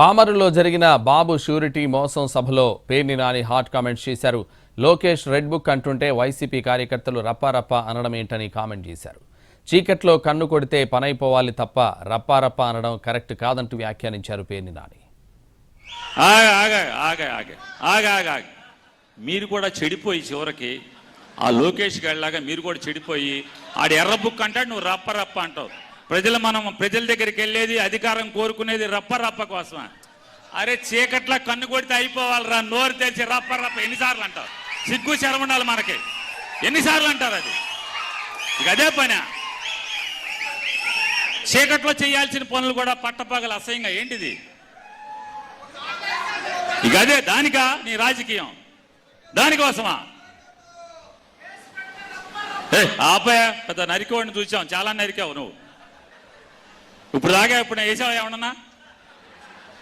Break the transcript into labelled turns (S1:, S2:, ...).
S1: పామరులో జరిగిన బాబు షూరిటీ మోసం సభలో పేర్ని నాని హాట్ కామెంట్స్ చేశారు. లోకేష్ రెడ్ బుక్ అంటుంటే వైసీపీ కార్యకర్తలు రప్పారప్ప అనడం ఏంటని కామెంట్ చేశారు. చీకట్లో కన్ను కొడితే పనైపోవాలి తప్ప రప్పారప్ప అనడం కరెక్ట్ కాదంటూ వ్యాఖ్యానించారు పేర్ని నాని
S2: మీరు కూడా చెడిపోయి చివరికి ఆ లోకేష్ గడిలాగా మీరు కూడా చెడిపోయి ఆడు ఎర్ర బుక్ అంటాడు నువ్వు రప్ప రప్ప అంటావు. ప్రజలు మనం ప్రజల దగ్గరికి వెళ్ళేది అధికారం కోరుకునేది రప్ప రప్ప కోసమా. అరే చీకట్లా కన్ను కొడితే అయిపోవాలిరా నోరు తెరిచి రప్ప రప్ప ఎన్నిసార్లు అంటారు సిగ్గు శరమండాలి మనకి. ఎన్నిసార్లు అంటారు అది? ఇక అదే పని. చీకట్లో చేయాల్సిన పనులు కూడా పట్టపగల అసహ్యంగా. ఏంటిది? ఇక అదే దానికా? నీ రాజకీయం. దానికోసమా? ఏ పెద్ద నరికోడిని చూసాం. చాలా నరికావు నువ్వు. ఇప్పుడు దాకా ఇప్పుడు వేసావు ఏమన్నా?